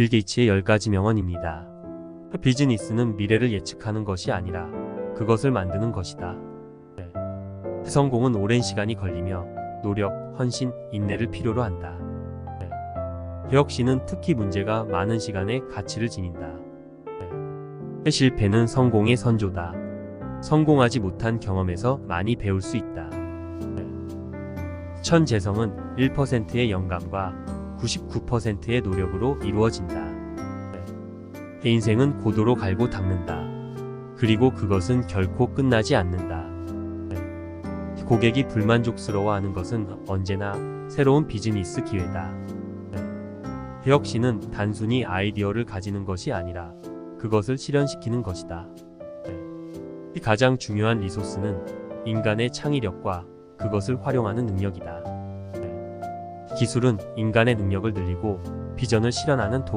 빌 게이츠의 10가지 명언입니다. 비즈니스는 미래를 예측하는 것이 아니라 그것을 만드는 것이다. 네. 성공은 오랜 시간이 걸리며 노력, 헌신, 인내를 필요로 한다. 네. 혁신은 특히 문제가 많은 시간에 가치를 지닌다. 네. 실패는 성공의 선조다. 성공하지 못한 경험에서 많이 배울 수 있다. 네. 천재성은 1%의 영감과 99%의 노력으로 이루어진다. 네. 인생은 고도로 갈고 닦는다. 그리고 그것은 결코 끝나지 않는다. 네. 고객이 불만족스러워하는 것은 언제나 새로운 비즈니스 기회다. 네. 혁신은 단순히 아이디어를 가지는 것이 아니라 그것을 실현시키는 것이다. 네. 가장 중요한 리소스는 인간의 창의력과 그것을 활용하는 능력이다. 네. 기술은 인간의 능력을 늘리고 비전을 실현하는 도